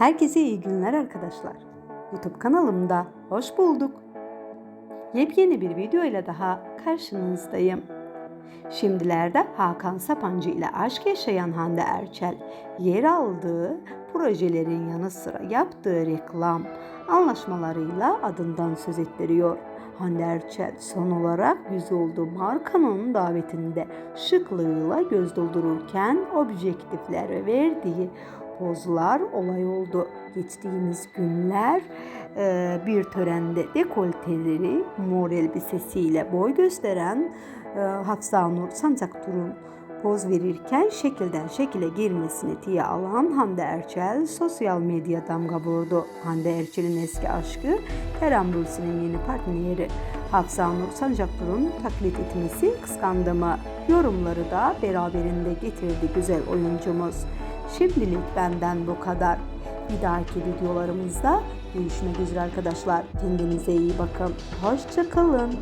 Herkese iyi günler arkadaşlar. YouTube kanalımda hoş bulduk. Yepyeni bir video ile daha karşınızdayım. Şimdilerde Hakan Sapancı ile aşk yaşayan Hande Erçel yer aldığı projelerin yanı sıra yaptığı reklam anlaşmalarıyla adından söz ettiriyor. Hande Erçel son olarak yüz olduğu markanın davetinde şıklığıyla göz doldururken objektiflere verdiği pozlar olay oldu. Geçtiğimiz günler e, bir törende dekolteleri mor elbisesiyle boy gösteren e, Hafsa Nur Sancaktur'un poz verirken şekilden şekile girmesini tiye alan Hande Erçel sosyal medya damga vurdu. Hande Erçel'in eski aşkı Kerem Bürsin'in yeni partneri Hafsa Nur Sancaktur'un taklit etmesi kıskandı mı? Yorumları da beraberinde getirdi güzel oyuncumuz. Şimdilik benden bu kadar. Bir dahaki videolarımızda görüşmek üzere arkadaşlar. Kendinize iyi bakın. Hoşçakalın.